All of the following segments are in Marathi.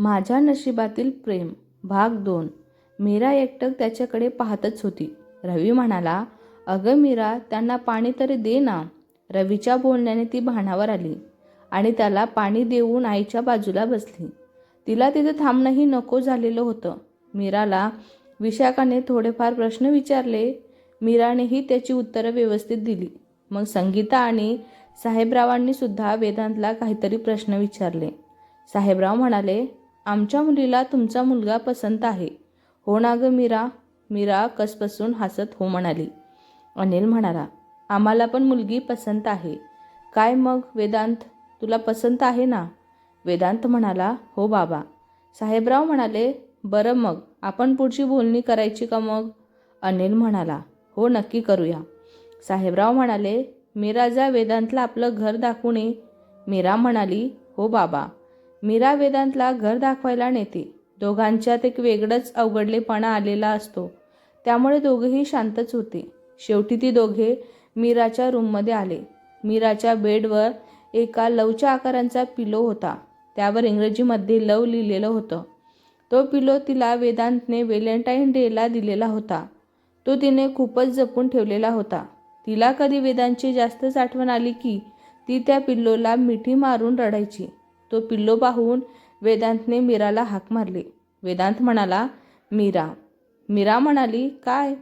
माझ्या नशिबातील प्रेम भाग दोन. मीरा एकटक त्याच्याकडे पाहतच होती. रवी म्हणाला अगं मीरा त्यांना पाणी तरी दे ना. रवीच्या बोलण्याने ती भानावर आली आणि त्याला पाणी देऊन आईच्या बाजूला बसली. तिला तिथे थांबणंही नको झालेलं होतं. मीराला विशाखाने थोडेफार प्रश्न विचारले. मीरानेही त्याची उत्तरं व्यवस्थित दिली. मग संगीता आणि साहेबरावांनी सुद्धा वेदांतला काहीतरी प्रश्न विचारले. साहेबराव म्हणाले आमच्या मुलीला तुमचा मुलगा पसंत आहे. हो ना गं मीरा? मीरा कसपसून हसत हो म्हणाली. अनिल म्हणाला आम्हाला पण मुलगी पसंत आहे. काय मग वेदांत? तुला पसंत आहे ना? वेदांत म्हणाला हो बाबा. साहेबराव म्हणाले बरं मग आपण पुढची बोलणी करायची का मग? अनिल म्हणाला हो नक्की करूया. साहेबराव म्हणाले मीरा जा वेदांतला आपलं घर दाखवून ये. मीरा म्हणाली हो बाबा. मीरा वेदांतला घर दाखवायला नेते. दोघांच्यात एक वेगळंच अवघडलेपणा आलेला असतो. त्यामुळे दोघेही शांतच होते. शेवटी ती दोघे मीराच्या रूममध्ये आले. मीराच्या बेडवर एका लवच्या आकारांचा पिलो होता. त्यावर इंग्रजीमध्ये लव लिहिलेलं होतं. तो पिलो तिला वेदांतने व्हॅलेंटाईन डेला दिलेला होता. तो तिने खूपच जपून ठेवलेला होता. तिला कधी वेदांची जास्तच आठवण आली की ती त्या पिल्लोला मिठी मारून रडायची. तो पिल्लो पाहून वेदांतने मीराला हाक मारली. वेदांत म्हणाला मीरा मीरा म्हणाली काय?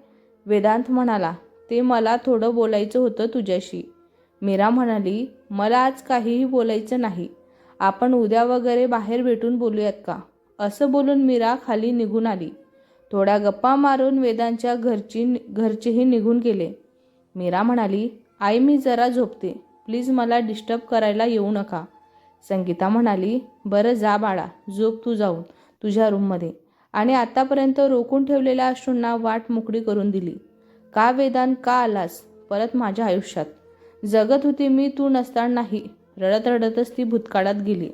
वेदांत म्हणाला ते मला थोडं बोलायचं होतं तुझ्याशी. मीरा म्हणाली मला आज काहीही बोलायचं नाही. आपण उद्या वगैरे बाहेर भेटून बोलूयात का? असं बोलून मीरा खाली निघून आली. थोड्या गप्पा मारून वेदांच्या घरची घरचेही निघून गेले. मीरा म्हणाली आई मी जरा झोपते. प्लीज मला डिस्टर्ब करायला येऊ नका. संगीता म्हणाली बरं जा बाळा झोप तू जाऊन तुझ्या रूममध्ये. आणि आतापर्यंत रोखून ठेवलेल्या अश्रूंना वाट मोकळी करून दिली. का वेदान का आलास? परत माझ्या आयुष्यात. जगत होती मी तू नसतानाही रडत रडतच ती भूतकाळात गेली.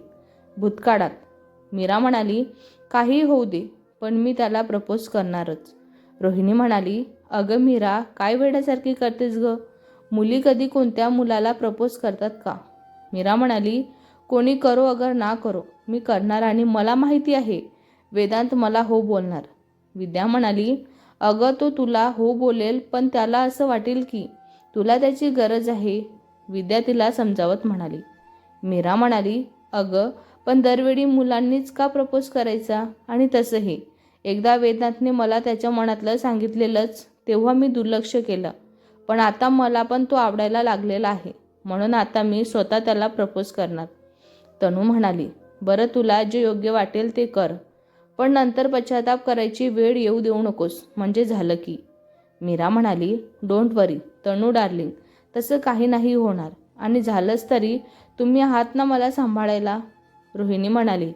भूतकाळात? मीरा म्हणाली काही होऊ दे पण मी त्याला प्रपोज करणारच. रोहिणी म्हणाली अगं मीरा काय वेड्यासारखी करतेस ग? मुली कधी कोणत्या मुलाला प्रपोज करतात का? मीरा म्हणाली कोणी करो अगर ना करो मी करणार आणि मला माहिती आहे. वेदांत मला हो बोलणार. विद्या म्हणाली अगं तो तुला हो बोलेल पण त्याला असं वाटेल की तुला त्याची गरज आहे. विद्या तिला समजावत म्हणाली. मीरा म्हणाली अगं पण दरवेळी मुलांनीच का प्रपोज करायचा? आणि तसंही. एकदा वेदांतने मला त्याच्या मनातलं सांगितलेलंच तेव्हा मी दुर्लक्ष केलं. पण आता मला पण तो आवडायला लागलेला आहे. म्हणून आता मी स्वतः त्याला प्रपोज करणार. तनू म्हणाली बरं तुला जे योग्य वाटेल ते कर पण नंतर पश्चाताप करायची वेळ येऊ देऊ नकोस म्हणजे झालं की. मीरा म्हणाली डोंट वरी तनू डार्लिंग तसं काही नाही होणार आणि झालंच तरी तुम्ही आहात ना मला सांभाळायला? रोहिणी म्हणाली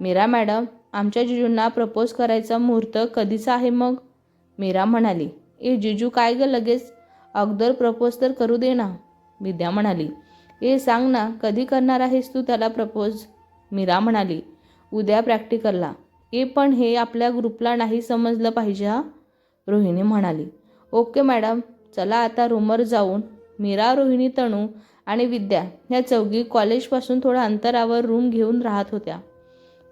मीरा मॅडम आमच्या जिजूंना प्रपोज करायचा मुहूर्त कधीचा आहे मग? मीरा म्हणाली ए जिजू काय ग लगेच? अगोदर प्रपोज तर करू दे ना. विद्या म्हणाली ए सांग ना कधी करणार आहेस तू त्याला प्रपोज मीरा म्हणाली. उद्या प्रॅक्टिकलला ए पण हे आपल्या ग्रुपला नाही समजलं पाहिजे हा? रोहिणी म्हणाली. ओके मॅडम चला आता रूमवर जाऊन. मीरा रोहिणी तणू आणि विद्या ह्या चौघी कॉलेजपासून थोड्या अंतरावर रूम घेऊन राहत होत्या.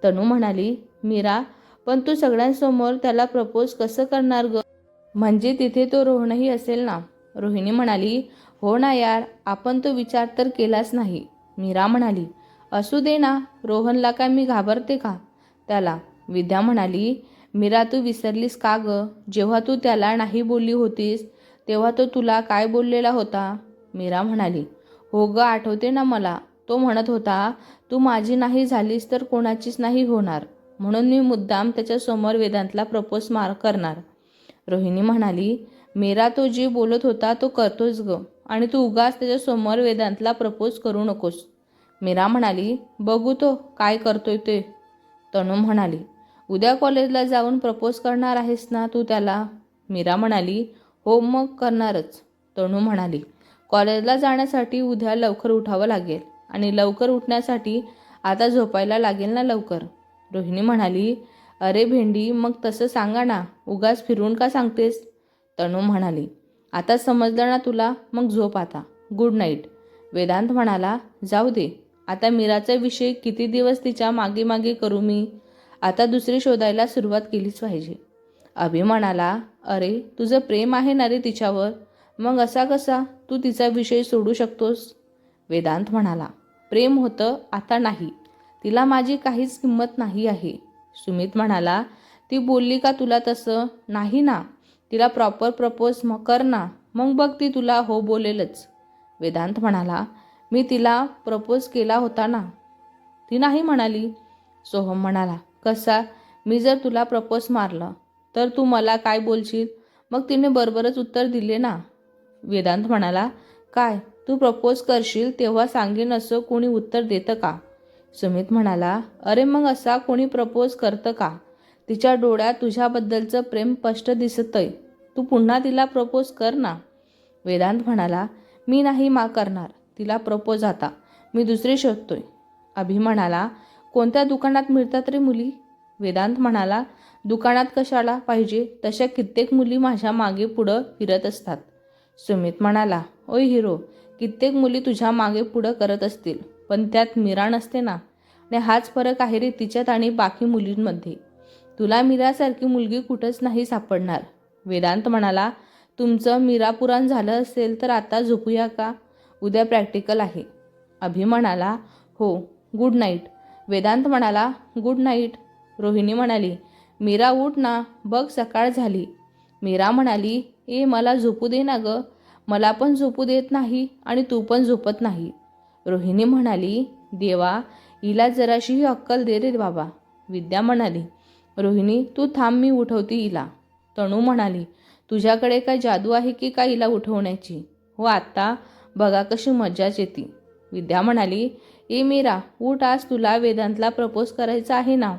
तनू म्हणाली मीरा पण तू सगळ्यांसमोर त्याला प्रपोज कसं करणार ग? म्हणजे तिथे तो रोहनही असेल ना? रोहिणी म्हणाली हो ना यार आपण तो विचार तर केलाच नाही. मीरा म्हणाली असू दे ना रोहनला काय मी घाबरते का? त्याला विद्या म्हणाली मीरा तू विसरलीस का ग? जेव्हा तू त्याला नाही बोलली होतीस तेव्हा तो तुला काय बोललेला होता? मीरा म्हणाली हो ग आठवते ना मला. तो म्हणत होता तू माझी नाही झालीस तर कोणाचीच नाही होणार. म्हणून मी मुद्दाम त्याच्यासमोर वेदांतला प्रपोज मार करणार. रोहिणी म्हणाली मीरा तो जी बोलत होता तो करतोच ग. आणि तू उगाच त्याच्यासमोर वेदांतला प्रपोज करू नकोस. मीरा म्हणाली बघू तो काय करतोय ते. तनू म्हणाली उद्या कॉलेजला जाऊन प्रपोज करणार आहेस ना तू त्याला? मीरा म्हणाली हो मग करणारच. तणू म्हणाली कॉलेजला जाण्यासाठी उद्या लवकर उठावं लागेल आणि लवकर उठण्यासाठी आता झोपायला लागेल ना लवकर. रोहिणी म्हणाली अरे भेंडी मग तसं सांगा ना उगाच फिरून का सांगतेस? तणू म्हणाली आता समजलं ना तुला? मग झोप आता. गुड नाईट वेदांत म्हणाला जाऊ दे. आता मीराचा विषय किती दिवस तिच्यामागे मागे करू मी? आता दुसरी शोधायला सुरुवात केलीच पाहिजे. अभि म्हणाला अरे तुझं प्रेम आहे ना रे तिच्यावर? मग असा कसा? तू तिचा विषय सोडू शकतोस? वेदांत म्हणाला प्रेम होतं आता नाही. तिला माझी काहीच किंमत नाही आहे. सुमित म्हणाला ती बोलली का तुला तसं? नाही ना. तिला प्रॉपर प्रपोज मग कर ना मग बघ ती तुला हो बोलेलच. वेदांत म्हणाला मी तिला प्रपोज केला होता ना. ती नाही म्हणाली. सोहम म्हणाला कसा? मी जर तुला प्रपोज मारलं तर तू मला काय बोलशील? मग तिने बरोबरच उत्तर दिले ना. वेदांत म्हणाला काय? तू प्रपोज करशील तेव्हा सांगेन असं कोणी उत्तर देतं का? सुमित म्हणाला अरे मग असा कोणी प्रपोज करतं का? तिच्या डोळ्यात तुझ्याबद्दलचं प्रेम स्पष्ट दिसतंय. तू पुन्हा तिला प्रपोज कर ना. वेदांत म्हणाला मी नाही मा करणार. तिला प्रपोज आता. मी दुसरी शोधतोय. अभि म्हणाला कोणत्या दुकानात मिळतात रे मुली? वेदांत म्हणाला दुकानात कशाला पाहिजे? तशा कित्येक मुली माझ्या मागे पुढं फिरत असतात. सुमित म्हणाला ओय हिरो कित्येक मुली तुझ्या मागे पुढं करत असतील पण त्यात मीरा नसते ना. आणि हाच फरक आहे रे तिच्यात आणि बाकी मुलींमध्ये. तुला मीरासारखी मुलगी कुठंच नाही सापडणार. वेदांत म्हणाला तुमचं मीरापुराण झालं असेल तर आता झोपूया का? उद्या प्रॅक्टिकल आहे. अभि म्हणाला हो गुड नाईट वेदांत म्हणाला गुड नाईट रोहिणी म्हणाली मीरा उठ ना बघ सकाळ झाली. मीरा म्हणाली ए मला झोपू दे ना गं. मला पण झोपू देत नाही आणि तू पण झोपत नाही. रोहिणी म्हणाली देवा हिला जराशीही अक्कल दे रे बाबा. विद्या म्हणाली रोहिणी तू थांब मी उठवती हिला. तणू म्हणाली तुझ्याकडे काय जादू आहे की काय हिला उठवण्याची? हो आत्ता बघा कशी मज्जाच येते. विद्या म्हणाली ए मीरा उठ आज तुला वेदांतला प्रपोज करायचा आहे ना.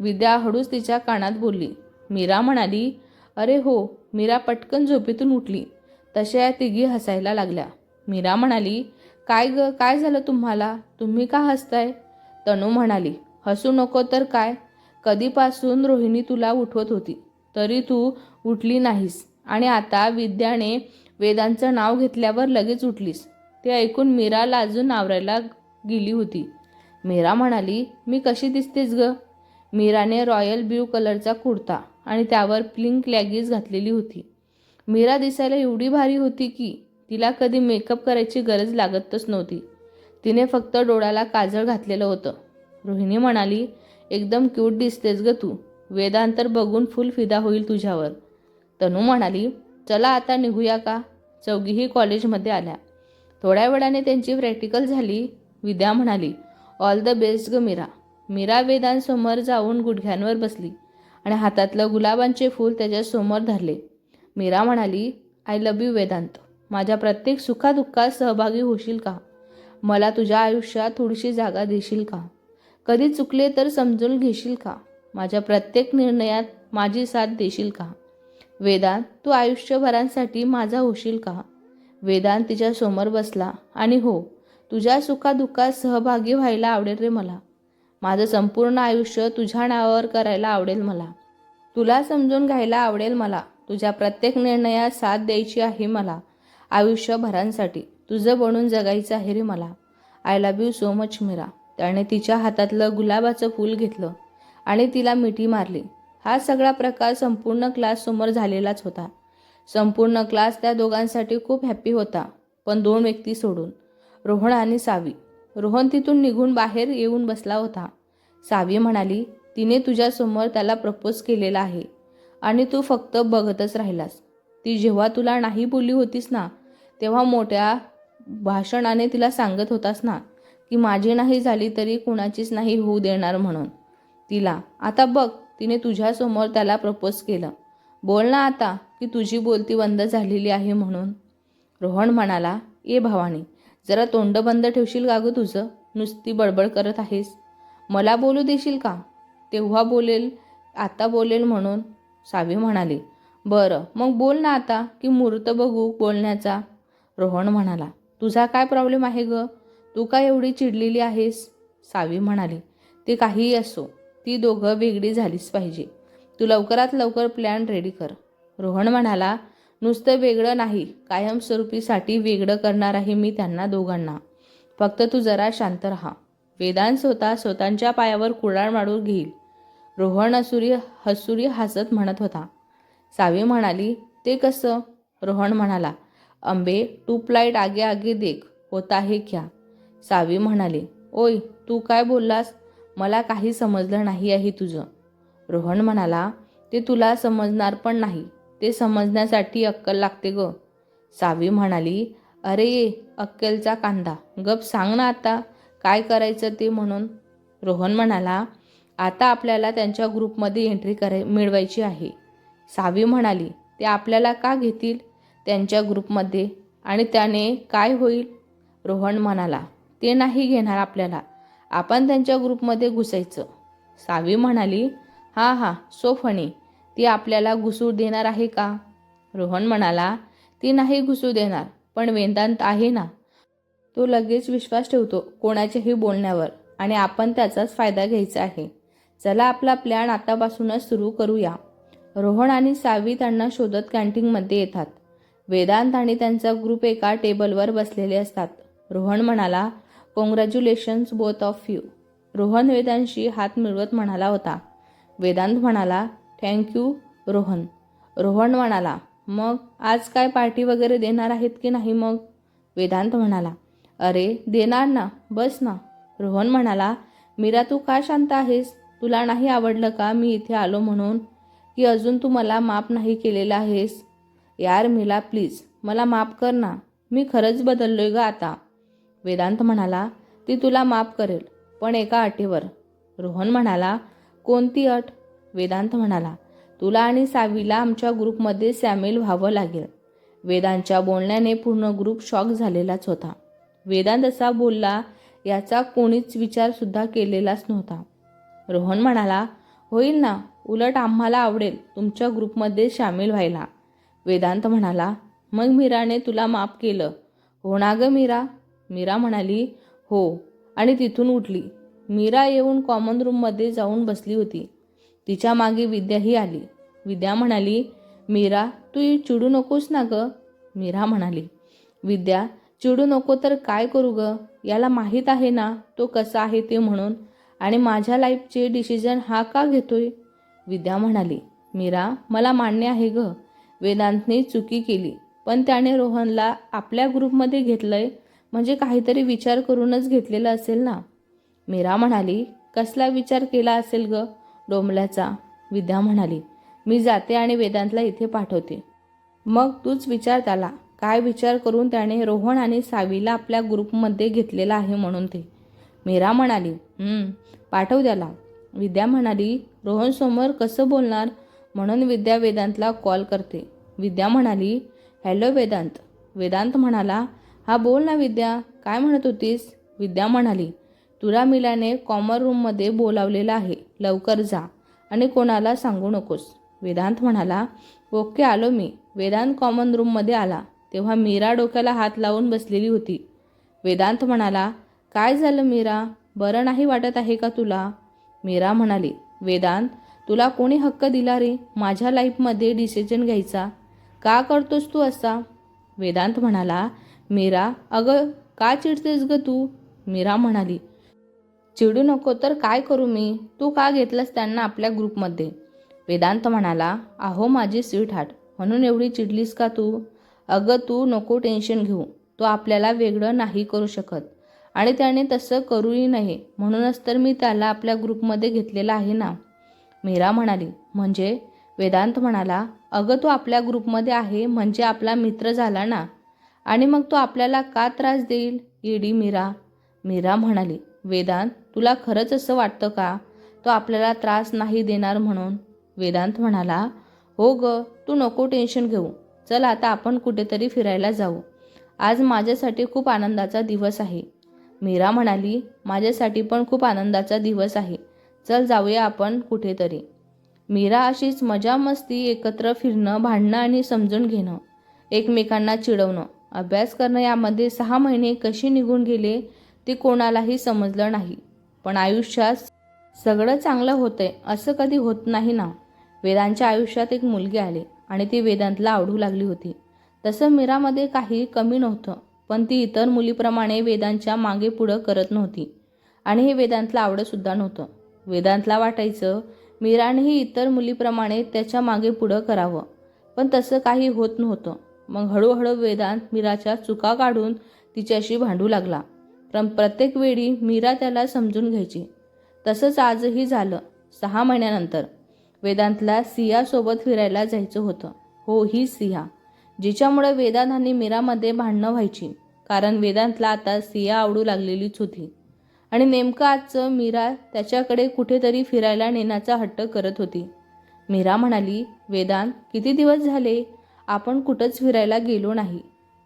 विद्या हळूच तिच्या कानात बोलली. मीरा म्हणाली अरे हो. मीरा पटकन झोपेतून उठली. तशा या तिघी हसायला लागल्या. मीरा म्हणाली काय ग काय झालं तुम्हाला? तुम्ही का हसताय? तनू म्हणाली हसू नको तर काय? कधीपासून रोहिणी तुला उठवत होती? तरी तू उठली नाहीस. आणि आता विद्याने वेदांचं नाव घेतल्यावर लगेच उठलीस. ते ऐकून मीरा लाजून आवरायला गेली होती. मीरा म्हणाली मी कशी दिसतेस ग? मीराने रॉयल ब्ल्यू कलरचा कुर्ता आणि त्यावर प्लिंक लॅगीज घातलेली होती. मीरा दिसायला एवढी भारी होती की तिला कधी मेकअप करायची गरज लागतच नव्हती. तिने फक्त डोळ्याला काजळ घातलेलं होतं. रोहिणी म्हणाली एकदम क्यूट दिसतेस ग तू. वेदांतर बघून फुल फिदा होईल तुझ्यावर. तनू म्हणाली चला आता निघूया का? चौघीही कॉलेजमध्ये आल्या. थोड्या वेळाने त्यांची प्रॅक्टिकल झाली. विद्या म्हणाली ऑल द बेस्ट ग मीरा. मीरा वेदांसमोर जाऊन गुडघ्यांवर बसली आणि हातातलं गुलाबांचे फूल त्याच्यासमोर धरले. मीरा म्हणाली आय लव्ह यू वेदांत. माझ्या प्रत्येक सुखादुःखात सहभागी होशील का? मला तुझ्या आयुष्यात थोडीशी जागा देशील का? कधी चुकले तर समजून घेशील का? माझ्या प्रत्येक निर्णयात माझी साथ देशील का? वेदांत तू आयुष्यभरांसाठी माझा होशील का? वेदांत तिच्या समोर बसला आणि हो तुझ्या सुखादुःखात सहभागी व्हायला आवडेल रे मला. माझं संपूर्ण आयुष्य तुझ्या नावावर करायला आवडेल मला. तुला समजून घ्यायला आवडेल मला. तुझ्या प्रत्येक निर्णयात साथ द्यायची आहे मला. आयुष्यभरांसाठी तुझं बनून जगायचं आहे रे मला. I love you so much Meera. त्याने तिच्या हातातलं गुलाबाचं फूल घेतलं आणि तिला मिठी मारली. हा सगळा प्रकार संपूर्ण क्लाससमोर झालेलाच होता. संपूर्ण क्लास त्या दोघांसाठी खूप हॅप्पी होता पण दोन व्यक्ती सोडून रोहन आणि सावी. रोहन तिथून निघून बाहेर येऊन बसला होता. सावी म्हणाली तिने तुझ्यासमोर त्याला प्रपोज केलेला आहे आणि तू फक्त बघतच राहिलास. ती जेव्हा तुला नाही बोलली होतीस ना तेव्हा मोठ्या भाषणाने तिला सांगत होतास ना की माझी नाही झाली तरी कुणाचीच नाही होऊ देणार म्हणून. तिला आता बघ तिने तुझ्यासमोर त्याला प्रपोज केलं. बोल ना आता की तुझी बोलती बंद झालेली आहे म्हणून. रोहन म्हणाला ए भावानी जरा तोंड बंद ठेवशील का गं तुझं? नुसती बडबड करत आहेस. मला बोलू देशील का? तेव्हा बोलेल आता बोलेल म्हणून सावी म्हणाली. बरं मग बोल ना आता की मूर्त बघू बोलण्याचा. रोहन म्हणाला तुझा काय प्रॉब्लेम आहे गं? तू का एवढी चिडलेली आहेस? सावी म्हणाली. ते काहीही असो ती दोघं वेगळी झालीच पाहिजे. तू लवकरात लवकर प्लॅन रेडी कर. रोहन म्हणाला नुसतं वेगळं नाही कायमस्वरूपीसाठी वेगळं करणार आहे मी त्यांना दोघांना. फक्त तू जरा शांत राहा. वेदांत स्वतः स्वतःच्या पायावर कुडाळ मारून घेईल. रोहन असुरी हसुरी हसत म्हणत होता. सावी म्हणाली ते कसं? रोहन म्हणाला अंबे टूप आगे आगे देख होता हे क्या? सावी म्हणाली ओय तू काय बोललास? मला काही समजलं नाही आहे तुझं. रोहन म्हणाला ते तुला समजणार पण नाही. ते समजण्यासाठी अक्कल लागते ग. सावी म्हणाली अरे ये अक्कलचा कांदा. गप सांग ना आता काय करायचं ते म्हणून. रोहन म्हणाला आता आपल्याला त्यांच्या ग्रुपमध्ये एंट्री कराय मिळवायची आहे. सावी म्हणाली ते आपल्याला का घेतील? त्यांच्या ग्रुपमध्ये. आणि त्याने काय होईल? रोहन म्हणाला ते नाही घेणार आपल्याला. आपण त्यांच्या ग्रुपमध्ये घुसायचं. सावी म्हणाली हां हां सो फणी ती आपल्याला घुसू देणार आहे का? रोहन म्हणाला ती नाही घुसू देणार पण वेदांत आहे ना. तो लगेच विश्वास ठेवतो कोणाच्याही बोलण्यावर आणि आपण त्याचाच फायदा घ्यायचा आहे. चला आपला प्लॅन आतापासूनच सुरू करूया. रोहन आणि सावी त्यांना शोधत कॅन्टीनमध्ये येतात. वेदांत आणि त्यांचा ग्रुप एका टेबलवर बसलेले असतात. रोहन म्हणाला congratulations both of you Rohan Vedanshi हात मिळवत म्हणाला होता. वेदांत म्हणाला थँक्यू रोहन. रोहन म्हणाला मग आज काय पार्टी वगैरे देणार आहेत की नाही मग? वेदांत म्हणाला अरे देणार ना बस ना. रोहन म्हणाला मीरा तू का शांत आहेस? तुला नाही आवडलं का मी इथे आलो म्हणून? की अजून तू मला माफ नाही केलेलं आहेस? यार मिला प्लीज मला माफ कर ना. मी खरंच बदललोय ग आता. वेदांत म्हणाला ती तुला माफ करेल पण एका अटीवर. रोहन म्हणाला कोणती अट? वेदांत म्हणाला तुला आणि सावीला आमच्या ग्रुपमध्ये सामील व्हावं लागेल. वेदांच्या बोलण्याने पूर्ण ग्रुप शॉक झालेलाच होता. वेदांत असा बोलला याचा कोणीच विचारसुद्धा केलेलाच नव्हता. रोहन म्हणाला होईल ना उलट आम्हाला आवडेल तुमच्या ग्रुपमध्ये सामील व्हायला. वेदांत म्हणाला मग मीराने तुला माफ केलं. हो ना गं मीरा? मीरा म्हणाली हो. आणि तिथून उठली. मीरा येऊन कॉमन रूममध्ये जाऊन बसली होती. तिच्यामागे विद्याही आली. विद्या म्हणाली मीरा तू चिडू नकोस ना ग. मीरा म्हणाली विद्या चिडू नको तर काय करू ग? याला माहीत आहे ना तो कसा आहे ते म्हणून. आणि माझ्या लाईफचे डिसिजन हा का घेतोय? विद्या म्हणाली मीरा मला मान्य आहे ग. वेदांतने चुकी केली. पण त्याने रोहनला आपल्या ग्रुपमध्ये घेतलंय. म्हणजे काहीतरी विचार करूनच घेतलेला असेल ना? मीरा म्हणाली कसला विचार केला असेल ग? डोंबल्याचा. विद्या म्हणाली मी जाते आणि वेदांतला इथे पाठवते. मग तूच विचार त्याला. काय विचार करून त्याने रोहन आणि सावीला आपल्या ग्रुपमध्ये घेतलेला आहे म्हणून ते. मीरा म्हणाली पाठव त्याला. विद्या म्हणाली रोहनसमोर कसं बोलणार? म्हणून विद्या वेदांतला कॉल करते. विद्या म्हणाली हॅलो वेदांत. वेदांत म्हणाला हा बोल ना विद्या काय म्हणत होतीस? विद्या म्हणाली तुला मिलाने कॉमन रूममध्ये बोलावलेलं आहे लवकर जा आणि कोणाला सांगू नकोस. वेदांत म्हणाला ओके आलो मी. वेदांत कॉमन रूममध्ये आला. तेव्हा मीरा डोक्याला हात लावून बसलेली होती. वेदांत म्हणाला काय झालं मीरा? बरं नाही वाटत आहे का तुला? मीरा म्हणाली वेदांत तुला कोणी हक्क दिला रे? माझ्या लाईफमध्ये डिसिजन घ्यायचा. का करतोस तू असा? वेदांत म्हणाला मीरा अगं का चिडतेस ग तू? मीरा म्हणाली चिडू नको तर काय करू मी? तू का घेतलंस त्यांना आपल्या ग्रुपमध्ये? वेदांत म्हणाला अहो माझी स्वीट हार्ट म्हणून एवढी चिडलीस का तू? अगं तू नको टेन्शन घेऊ तो आपल्याला वेगळं नाही करू शकत. आणि त्याने तसं करूही नये म्हणूनच तर मी त्याला आपल्या ग्रुपमध्ये घेतलेला आहे ना? मीरा म्हणाली म्हणजे? वेदांत म्हणाला अगं तो आपल्या ग्रुपमध्ये आहे म्हणजे आपला मित्र झाला ना? आणि मग तो आपल्याला का त्रास देईल? ईडी मीरा. मीरा म्हणाली वेदांत तुला खरंच असं वाटतं का? तो आपल्याला त्रास नाही देणार म्हणून. वेदांत म्हणाला हो ग तू नको टेन्शन घेऊ. चल आता आपण कुठेतरी फिरायला जाऊ. आज माझ्यासाठी खूप आनंदाचा दिवस आहे. मीरा म्हणाली माझ्यासाठी पण खूप आनंदाचा दिवस आहे. चल जाऊया आपण कुठेतरी. मीरा अशीच मजा मस्ती एकत्र फिरणं भांडणं आणि समजून घेणं एकमेकांना चिडवणं अभ्यास करणं यामध्ये सहा महिने कशी निघून गेले ते कोणालाही समजलं नाही. पण आयुष्यात सगळं चांगलं होतंय असं कधी होत नाही ना. वेदांच्या आयुष्यात एक मुलगी आली आणि ती वेदांतला आवडू लागली होती. तसं मीरामध्ये काही कमी नव्हतं पण ती इतर मुलीप्रमाणे वेदांच्या मागे पुढं करत नव्हती. आणि हे वेदांतला आवडतसुद्धा नव्हतं. वेदांतला वाटायचं मीरानेही इतर मुलीप्रमाणे त्याच्यामागे पुढं करावं. पण तसं काही होत नव्हतं. मग हळूहळू वेदांत मीराच्या चुका काढून तिच्याशी भांडू लागला. पण प्रत्येक वेळी मीरा त्याला समजून घ्यायची. तसंच आजही झालं सहा महिन्यानंतर. वेदांतला सियासोबत फिरायला जायचं होतं. हो ही सिया. जिच्यामुळे वेदांत आणि मीरामध्ये भांडणं व्हायची. कारण वेदांतला आता सिया आवडू लागलेलीच होती. आणि नेमकं आजचं मीरा त्याच्याकडे कुठेतरी फिरायला नेण्याचा हट्ट करत होती. मीरा म्हणाली वेदांत किती दिवस झाले? आपण कुठंच फिरायला गेलो नाही.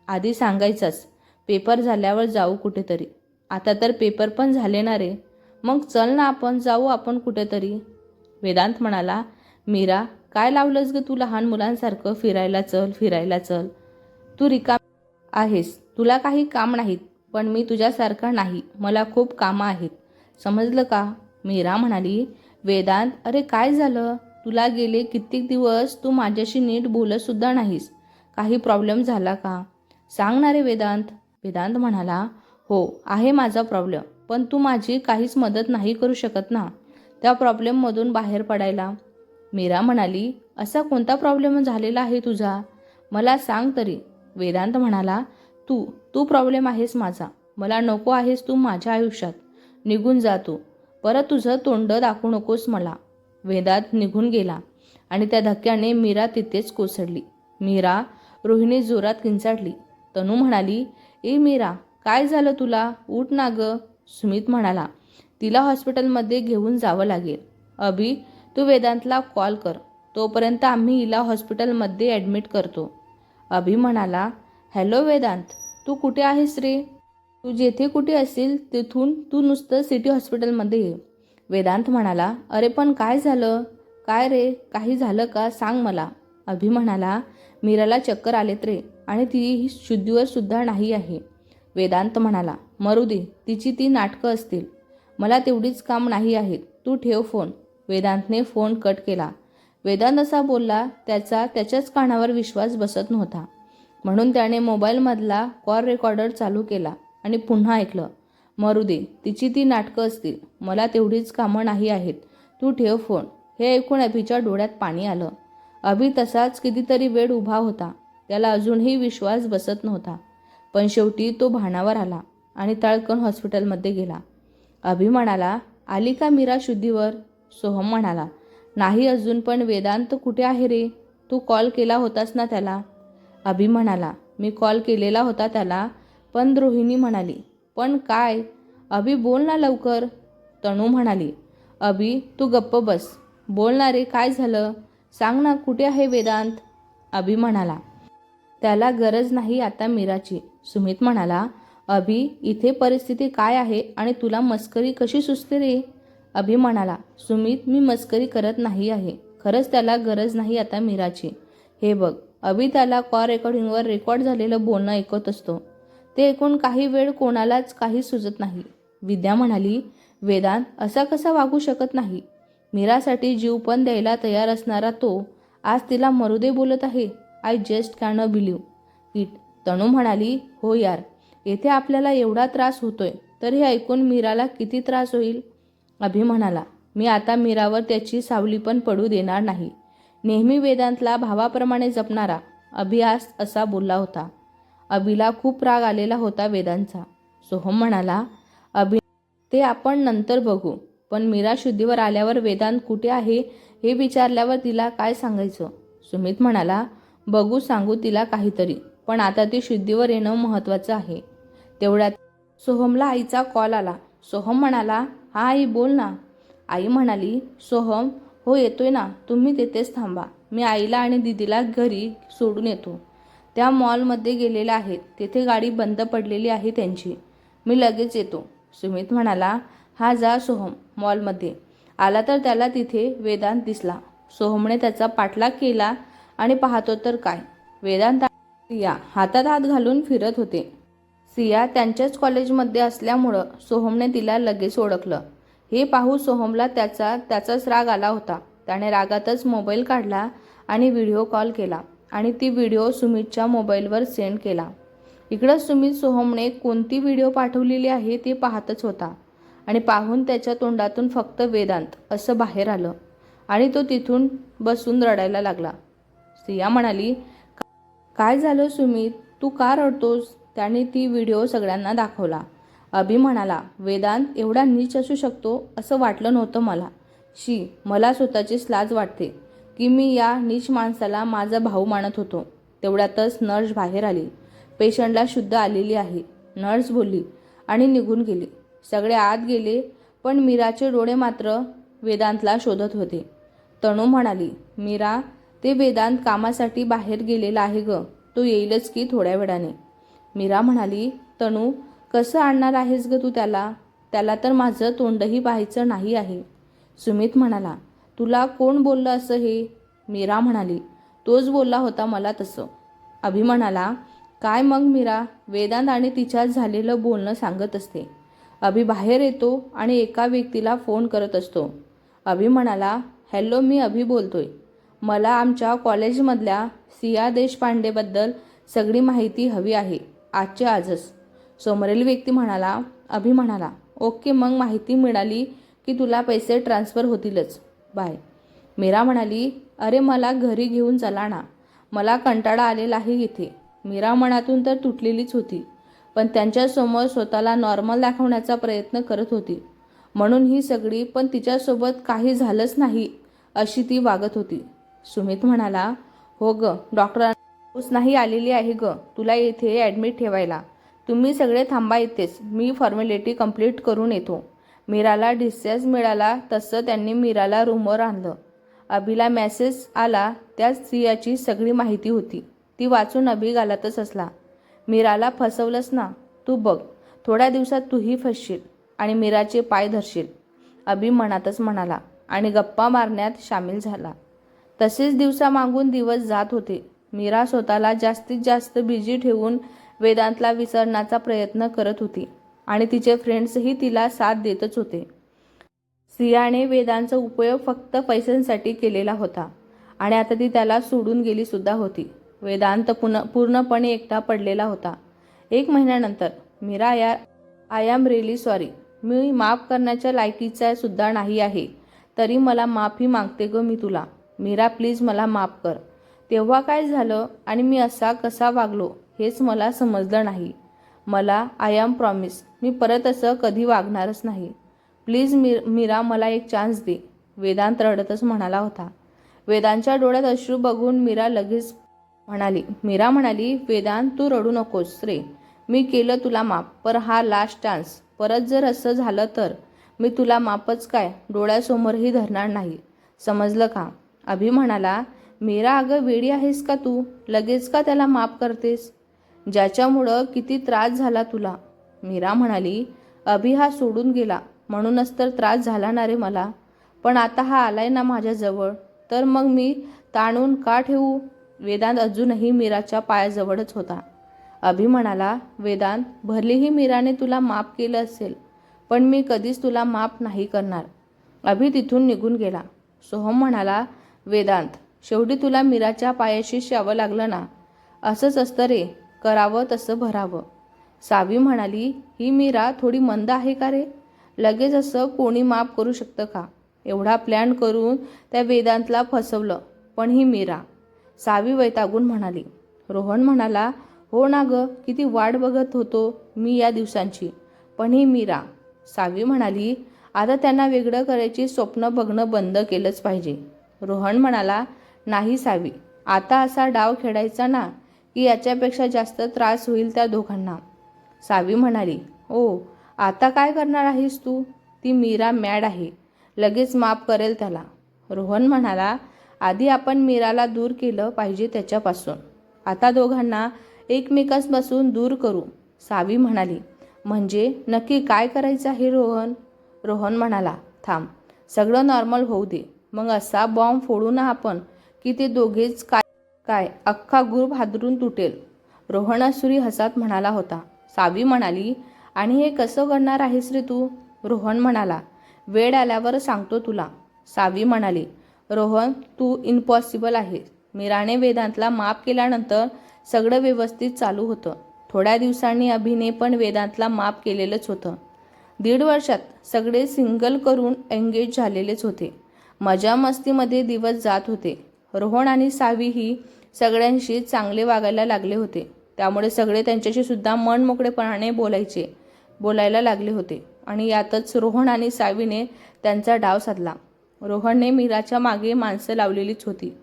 आधी सांगायचंच पेपर झाल्यावर जाऊ कुठेतरी. आता तर पेपर पण झाले ना रे. मग चल ना आपण जाऊ आपण कुठेतरी. वेदांत म्हणाला मीरा काय लावलंस ग तू लहान मुलांसारखं? फिरायला चल फिरायला चल. तू रिकाम आहेस. तुला काही काम नाहीत पण मी तुझ्यासारखा नाही. मला खूप कामं आहेत. समजलं का? मीरा म्हणाली वेदांत अरे काय झालं? तुला गेले कित्येक दिवस तू माझ्याशी नीट बोलतसुद्धा नाहीस. काही प्रॉब्लेम झाला का? सांग ना रे वेदांत. वेदांत म्हणाला हो आहे माझा प्रॉब्लेम पण तू माझी काहीच मदत नाही करू शकत ना? त्या प्रॉब्लेममधून बाहेर पडायला. मीरा म्हणाली असा कोणता प्रॉब्लेम झालेला आहे तुझा? मला सांग तरी. वेदांत म्हणाला तू तू प्रॉब्लेम आहेस माझा. मला नको आहेस तू माझ्या आयुष्यात. निघून जा तू. परत तुझं तोंड दाखवू नकोस मला. वेदांत निघून गेला आणि त्या धक्क्याने मीरा तिथेच कोसळली. मीरा रोहिणी जोरात किंचाडली. तनू म्हणाली ए मीरा काय झालं तुला? उठ ना ग. सुमित म्हणाला तिला हॉस्पिटलमध्ये घेऊन जावं लागेल. अभि तू वेदांतला कॉल कर. तोपर्यंत आम्ही हिला हॉस्पिटलमध्ये ॲडमिट करतो. अभि म्हणाला हॅलो वेदांत तू कुठे आहेस रे? तू जेथे कुठे असेल तिथून तू नुसतं सिटी हॉस्पिटलमध्ये ये. वेदांत म्हणाला अरे पण काय झालं? काय रे? काही झालं का? सांग मला. अभि म्हणाला मीराला चक्कर आलेत रे आणि ती ही शुद्धीवर सुद्धा नाही आहे. वेदांत म्हणाला मरू दे तिची ती नाटकं असतील. मला तेवढीच काम नाही आहेत. तू ठेव फोन. वेदांतने फोन कट केला. वेदांत असा बोलला त्याचा त्याच्याच कानावर विश्वास बसत नव्हता. म्हणून त्याने मोबाईलमधला कॉल रेकॉर्डर चालू केला आणि पुन्हा ऐकलं. मरू दे तिची ती नाटकं असतील. मला तेवढीच कामं नाही आहेत. तू ठेव फोन. हे ऐकून अभिच्या डोळ्यात पाणी आलं. अभि तसाच कितीतरी वेळ उभा होता. त्याला अजूनही विश्वास बसत नव्हता. पण शेवटी तो भानावर आला आणि तळकण हॉस्पिटलमध्ये गेला. अभि म्हणाला आली का मीरा शुद्धीवर? सोहम म्हणाला नाही अजून पण वेदांत कुठे आहे रे? तू कॉल केला होतास ना त्याला? अभि म्हणाला मी कॉल केलेला होता त्याला पण रोहिणी म्हणाली पण काय? अभि बोल ना लवकर. तणू म्हणाली अभि तू गप्प बस. बोल ना रे काय झालं? सांग ना कुठे आहे वेदांत? अभि म्हणाला त्याला गरज नाही आता मीराची. सुमित म्हणाला अभि इथे परिस्थिती काय आहे आणि तुला मस्करी कशी सुचते रे? अभि म्हणाला सुमित मी मस्करी करत नाही आहे. खरंच त्याला गरज नाही आता मीराची. हे बघ अभि त्याला कॉल रेकॉर्डिंगवर रेकॉर्ड झालेलं बोलणं ऐकत असतो. ते ऐकून काही वेळ कोणालाच काही सुचत नाही. विद्या म्हणाली वेदांत असा कसा वागू शकत नाही? मीरासाठी जीव पण द्यायला तयार असणारा तो आज तिला मरुदे बोलत आहे. I just can believe it Tanu म्हणाली हो यार येथे आपल्याला एवढा त्रास होतोय तर हे ऐकून मीराला किती त्रास होईल? अभि म्हणाला मी आता मीरावर त्याची सावली पण पडू देणार नाही. नेहमी वेदांतला भावाप्रमाणे जपणारा अभियास असा बोलला होता. अभिला खूप राग आलेला होता वेदांचा. सोहम म्हणाला अभि ते आपण नंतर बघू. पण मीरा शुद्धीवर आल्यावर वेदांत कुठे आहे हे विचारल्यावर तिला काय सांगायचं सुमित म्हणाला बघू सांगू तिला काहीतरी. पण आता ती शुद्धीवर येणं महत्त्वाचं आहे. तेवढ्यात सोहमला आईचा कॉल आला. सोहम म्हणाला हा आई बोल ना. आई म्हणाली सोहम हो येतोय ना. तुम्ही तेथेच थांबा. मी आईला आणि दिदीला घरी सोडून येतो. त्या मॉलमध्ये गेलेल्या आहेत. तेथे गाडी बंद पडलेली आहे त्यांची. मी लगेच येतो. सुमित म्हणाला हा जा सोहम मॉलमध्ये. आला तर त्याला तिथे वेदांत दिसला. सोहमने त्याचा पाठलाग केला आणि पाहतो तर काय. वेदांत सिया हातात हात घालून फिरत होते. सिया त्यांच्याच कॉलेजमध्ये असल्यामुळं सोहमने तिला लगेच ओळखलं. हे पाहू सोहमला त्याचा त्याचाच राग आला होता. त्याने रागातच मोबाईल काढला आणि व्हिडिओ कॉल केला. आणि ती व्हिडिओ सुमितच्या मोबाईलवर सेंड केला. इकडं सुमित सोहमने कोणती व्हिडिओ पाठवलेली आहे ती पाहतच होता आणि पाहून त्याच्या तोंडातून फक्त वेदांत असं बाहेर आलं आणि तो तिथून बसून रडायला लागला. सिया म्हणाली काय झालं सुमित? तू का रडतोस? त्याने ती व्हिडिओ सगळ्यांना दाखवला. अभि म्हणाला वेदांत एवढा नीच असू शकतो असं वाटलं नव्हतं मला. शी मला स्वतःचीच लाज वाटते. की मी या नीच माणसाला माझा भाऊ मानत होतो. तेवढ्यातच नर्स बाहेर आली. पेशंटला शुद्ध आलेली आहे. नर्स बोलली आणि निघून गेली. सगळे आत गेले पण मीराचे डोळे मात्र वेदांतला शोधत होते. तणू म्हणाली मीरा ते वेदांत कामासाठी बाहेर गेलेला आहे ग. तो येईलच की थोड्या वेळाने. मीरा म्हणाली तणू कसं आणणार आहेस ग तू त्याला? त्याला तर माझं तोंडही पाहायचं नाही आहे. सुमित म्हणाला तुला कोण बोललं असं हे? मीरा म्हणाली. तोच बोलला होता मला तसं. अभि म्हणाला काय मग मीरा? वेदांत आणि तिच्यात झालेलं बोलणं सांगत असते. अभि बाहेर येतो आणि एका व्यक्तीला फोन करत असतो. अभि म्हणाला हॅलो मी अभि बोलतोय. मला आमच्या कॉलेजमधल्या सिया देशपांडेबद्दल सगळी माहिती हवी आहे. आजच्या आजच. समोरील व्यक्ती म्हणाला अभि म्हणाला ओके मग माहिती मिळाली की तुला पैसे ट्रान्स्फर होतीलच. बाय. मीरा म्हणाली अरे मला घरी घेऊन चला ना. मला कंटाळा आलेला आहे इथे. मीरा मनातून तर तुटलेलीच होती पण त्यांच्यासमोर स्वतःला नॉर्मल दाखवण्याचा प्रयत्न करत होती. म्हणून ही सगळी पण तिच्यासोबत काही झालंच नाही अशी ती वागत होती. सुमित म्हणाला हो ग डॉक्टरांस नाही आलेली आहे ग. तुला येथे ॲडमिट ठेवायला. तुम्ही सगळे थांबा येतेच मी फॉर्मॅलिटी कंप्लीट करून येतो. मीराला डिस्चार्ज मिळाला तसं त्यांनी मीराला रूमवर आणलं. अभिला मेसेज आला त्या स्त्रियाची सगळी माहिती होती. ती वाचून अभि घालतच असला. मीराला फसवलंस ना तू बघ थोड्या दिवसात तूही फसशील आणि मीराचे पाय धरशील अभि मनातच म्हणाला आणि गप्पा मारण्यात सामील झाला. तसेच दिवसामागून दिवस जात होते. मीरा स्वतःला जास्तीत जास्त बिझी ठेवून वेदांतला विसरण्याचा प्रयत्न करत होती. आणि तिचे फ्रेंड्सही तिला साथ देतच होते. सियाने वेदांचा उपयोग फक्त पैशांसाठी केलेला होता. आणि आता ती त्याला सोडून गेली सुद्धा होती. वेदांत पुन पूर्णपणे एकटा पडलेला होता. एक महिन्यानंतर मीरा या आय एम रिली सॉरी मी माफ करण्याच्या लायकीचा सुद्धा नाही आहे. तरी मला माफी मागते ग मी तुला. मीरा प्लीज मला माफ कर. तेव्हा काय झालं आणि मी असा कसा वागलो हेच मला समजलं नाही. मला आय एम प्रॉमिस मी परत असं कधी वागणारच नाही. प्लीज मी मीरा मला एक चान्स दे. वेदांत रडतच म्हणाला होता. वेदांच्या डोळ्यात अश्रू बघून मीरा लगेच म्हणाली मीरा म्हणाली वेदांत तू रडू नकोस रे. मी केलं तुला माप पर हा लास्ट चान्स परत जर असं झालं तर मी तुला मापच काय? डोळ्यासमोरही धरणार नाही. समजलं का? अभि म्हणाला मीरा अगं वेडी आहेस का तू? लगेच का त्याला माफ करतेस? ज्याच्यामुळं किती त्रास झाला तुला? मीरा म्हणाली अभि हा सोडून गेला. म्हणूनच तर त्रास झाला ना रे मला. पण आता हा आलाय ना माझ्याजवळ. तर मग मी ताणून का ठेवू? वेदांत अजूनही मीराच्या पायाजवळच होता. अभि म्हणाला वेदांत भरलीही मीराने तुला माफ केलं असेल पण मी कधीच तुला माफ नाही करणार. अभि तिथून निघून गेला. सोहम म्हणाला वेदांत शेवटी तुला मीराच्या पायाशी श्यावं लागलं ना? असंच असतं रे. करावं तसं भरावं. सावी म्हणाली ही मीरा थोडी मंद आहे का रे? लगेच असं कोणी माफ करू शकतं का? एवढा प्लॅन करून त्या वेदांतला फसवलं पण ही मीरा. सावी वैतागून म्हणाली. रोहन म्हणाला हो ना ग किती वाट बघत होतो मी या दिवसांची पण ही मीरा. सावी म्हणाली आता त्यांना वेगळं करायची स्वप्न बघणं बंद केलंच पाहिजे. रोहन म्हणाला नाही सावी आता असा डाव खेळायचा ना की याच्यापेक्षा जास्त त्रास होईल त्या दोघांना. सावी म्हणाली ओ आता काय करणार आहेस तू? ती मीरा मॅड आहे. लगेच माफ करेल त्याला. रोहन म्हणाला आधी आपण मीराला दूर केलं पाहिजे त्याच्यापासून. आता दोघांना एकमेकांपासून दूर करू. सावी म्हणाली म्हणजे नक्की काय करायचं आहे रोहन? रोहन म्हणाला थांब सगळं नॉर्मल होऊ दे. मग असा बॉम्ब फोडू ना आपण की ते दोघेच काय काय अख्खा ग्रुप हादरून तुटेल. रोहणासुरी हसात म्हणाला होता सावी म्हणाली आणि हे कसं करणार आहेस रे तू? रोहन म्हणाला वेळ आल्यावर सांगतो तुला. सावी म्हणाली रोहन तू इम्पॉसिबल आहेस मीराने वेदांतला माप केल्यानंतर सगळं व्यवस्थित चालू होतं. थोड्या दिवसांनी अभिने पण वेदांतला माप केलेलंच होतं. दीड वर्षात सगळे सिंगल करून एंगेज झालेलेच होते. मजा मस्तीमध्ये दिवस जात होते. रोहन आणि सावीही सगळ्यांशी चांगले वागायला लागले होते. त्यामुळे सगळे त्यांच्याशी सुद्धा मन मोकळेपणाने बोलायचे बोलायला लागले होते. आणि यातच रोहन आणि सावीने त्यांचा डाव साधला. रोहनने मीराच्या मागे माणसं लावलेलीच होती.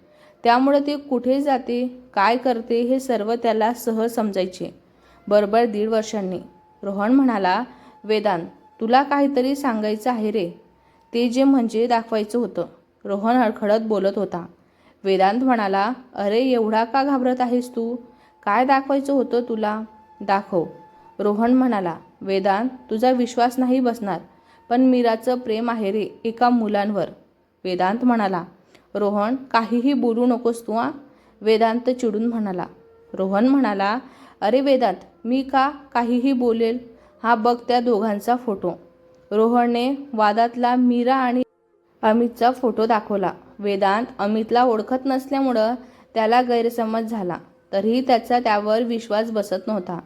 त्यामुळे ती कुठे जाते काय करते हे सर्व त्याला सहज समजायचे. बरोबर दीड वर्षांनी. रोहन म्हणाला वेदांत तुला काहीतरी सांगायचं आहे रे. ते जे म्हणजे दाखवायचं होतं. रोहन अडखडत बोलत होता. वेदांत म्हणाला अरे एवढा का घाबरत आहेस तू? काय दाखवायचं होतं तुला? दाखव. रोहन म्हणाला वेदांत तुझा विश्वास नाही बसणार पण मीराचं प्रेम आहे रे एका मुलांवर. वेदांत म्हणाला रोहन काहीही बोलू नकोस तू आ वेदांत चिडून म्हणाला रोहन म्हणाला अरे वेदांत मी का काहीही बोलेल? हा बघ त्या दोघांचा फोटो. रोहनने वादातला मीरा आणि अमितचा फोटो दाखवला. वेदांत अमितला ओळखत नसल्यामुळं त्याला गैरसमज झाला. तरीही त्याचा त्यावर विश्वास बसत नव्हता.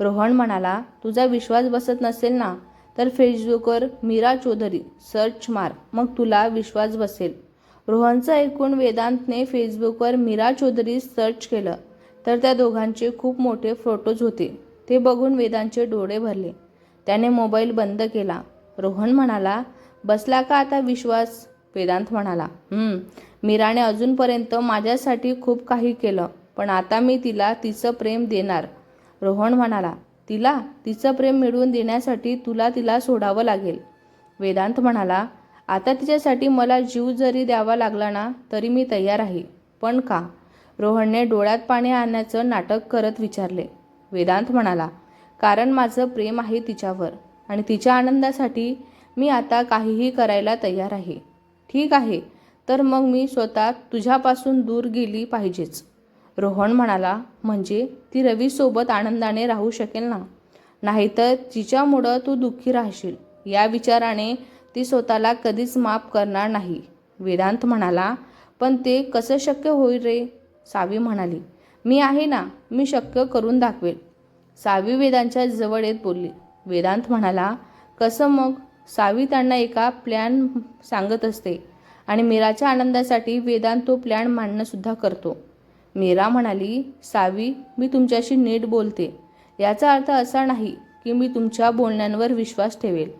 रोहन म्हणाला तुझा विश्वास बसत नसेल ना? तर फेसबुकवर मीरा चौधरी सर्च मार मग तुला विश्वास बसेल. रोहनचं ऐकून वेदांतने फेसबुकवर मीरा चौधरी सर्च केलं तर त्या दोघांचे खूप मोठे फोटोज होते. ते बघून वेदांतचे डोळे भरले. त्याने मोबाईल बंद केला. रोहन म्हणाला बसला का आता विश्वास? वेदांत म्हणाला मीराने अजूनपर्यंत माझ्यासाठी खूप काही केलं. पण आता मी तिला तिचं प्रेम देणार. रोहन म्हणाला तिला? तिचं प्रेम मिळवून देण्यासाठी तुला तिला सोडावं लागेल. वेदांत म्हणाला आता तिच्यासाठी मला जीव जरी द्यावा लागला ना तरी मी तयार आहे. पण का? रोहनने डोळ्यात पाणी आणण्याचं नाटक करत विचारले. वेदांत म्हणाला कारण माझं प्रेम आहे तिच्यावर आणि तिच्या आनंदासाठी मी आता काहीही करायला तयार आहे. ठीक आहे तर मग मी स्वतः तुझ्यापासून दूर गेली पाहिजेच. रोहन म्हणाला म्हणजे ती रवीसोबत आनंदाने राहू शकेल ना? नाहीतर तिच्यामुळं तू दुःखी राहशील या विचाराने ती स्वतःला कधीच माफ करणार नाही. वेदांत म्हणाला पण ते कसं शक्य होईल रे? सावी म्हणाली मी आहे ना मी शक्य करून दाखवेल. सावी वेदांच्या जवळ येत बोलली. वेदांत म्हणाला कसं मग? सावी त्यांना एका प्लॅन सांगत असते आणि मीराच्या आनंदासाठी वेदांत तो प्लॅन मांडणंसुद्धा करतो. मीरा म्हणाली सावी मी तुमच्याशी नीट बोलते. याचा अर्थ असा नाही की मी तुमच्या बोलण्यांवर विश्वास ठेवेल.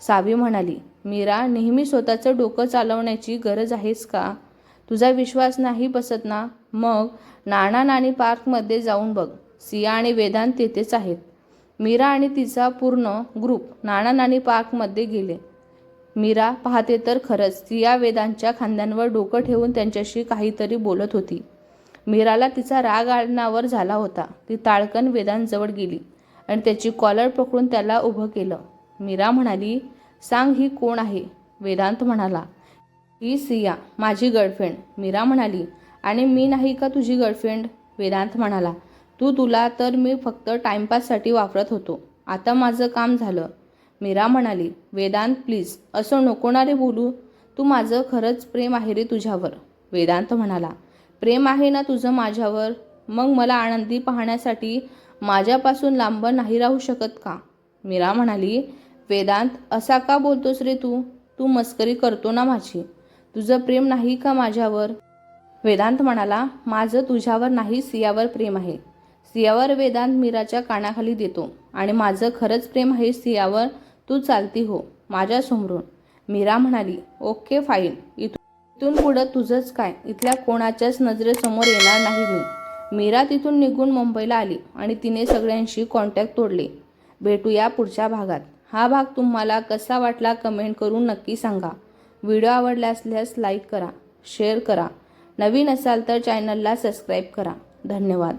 सावी म्हणाली मीरा नेहमी स्वतःचं डोकं चालवण्याची गरज आहेस का? तुझा विश्वास नाही बसत ना? मग नाना नाणी पार्कमध्ये जाऊन बघ. सिया आणि वेदांत तेथेच आहेत. मीरा आणि तिचा पूर्ण ग्रुप नाना नाणी पार्कमध्ये गेले. मीरा पाहते तर खरंच सिया वेदांच्या खांद्यांवर डोकं ठेवून त्यांच्याशी काहीतरी बोलत होती. मीराला तिचा राग आणण्यावर झाला होता. ती ताळकन वेदांजवळ गेली आणि त्याची कॉलर पकडून त्याला उभं केलं. मीरा म्हणाली सांग ही कोण आहे? वेदांत म्हणाला ही सिया माझी गर्लफ्रेंड. मीरा म्हणाली आणि मी नाही का तुझी गर्लफ्रेंड? वेदांत म्हणाला तू तुला तर मी फक्त टाइमपाससाठी वापरत होतो. आता माझं काम झालं. मीरा म्हणाली वेदांत प्लीज असं नको ना रे बोलू. तू माझं खरंच प्रेम आहे रे तुझ्यावर. वेदांत म्हणाला प्रेम आहे ना तुझं माझ्यावर? मग मला आनंदी पाहण्यासाठी माझ्यापासून लांब नाही राहू शकत का? मीरा म्हणाली वेदांत असा का बोलतोस रे तू? तू मस्करी करतो ना माझी. तुझं प्रेम नाही का माझ्यावर? वेदांत म्हणाला माझं तुझ्यावर नाही सियावर प्रेम आहे. सियावर वेदांत मीराच्या कानाखाली देतो. आणि माझं खरंच प्रेम आहे सियावर तू चालती हो माझ्या समोरून मीरा म्हणाली ओके फाईन. इथून इथून पुढं तुझंच काय? इथल्या कोणाच्याच नजरेसमोर येणार नाही मी. मीरा तिथून निघून मुंबईला आली आणि तिने सगळ्यांशी कॉन्टॅक्ट तोडले. भेटूया पुढच्या भागात. हा भाग तुम्हाला कसा वाटला कमेंट करून नक्की सांगा. व्हिडिओ आवडला असल्यास लाईक करा शेअर करा. नवीन असाल तर चॅनलला सबस्क्राईब करा. धन्यवाद.